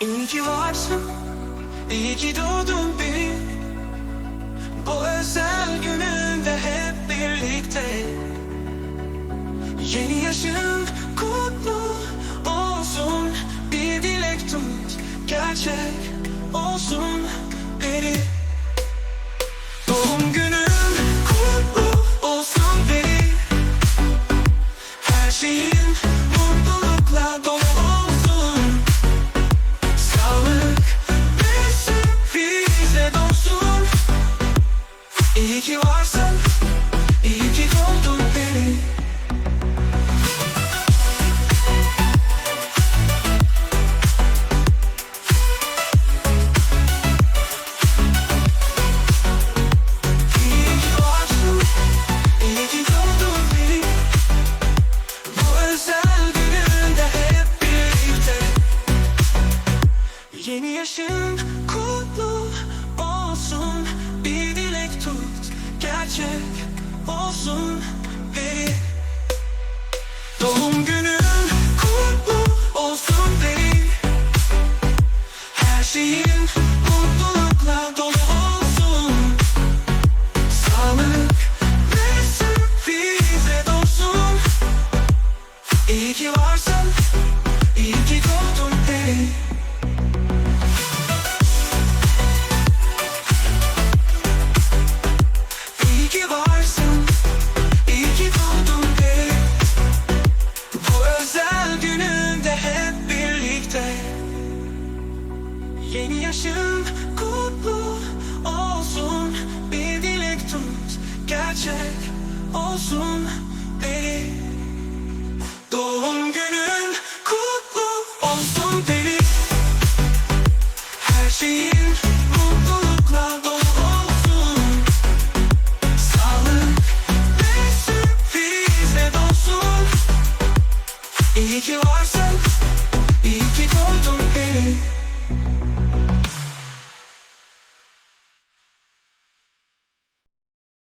İyi ki varsın, iyi ki doğdun benim Bu özel gününde hep birlikte. Yeni yaşın kutlu olsun. Bir dilek tut, gerçek olsun beni. Doğum günün kutlu olsun benim Her şeyin İyi ki varsın, iyi ki doğdun beni. İyi ki varsın, iyi ki doğdun beni. Bu özel gününde hep birlikte. Yeni yaşın gerçek olsun. Beni Doğum günün kutlu olsun. Beni Her şeyin Yaşın kutlu olsun. Bir dilek tut, gerçek olsun. Beni Doğum günün kutlu olsun beni Her şeyin mutlulukla dolu İyi ki varsın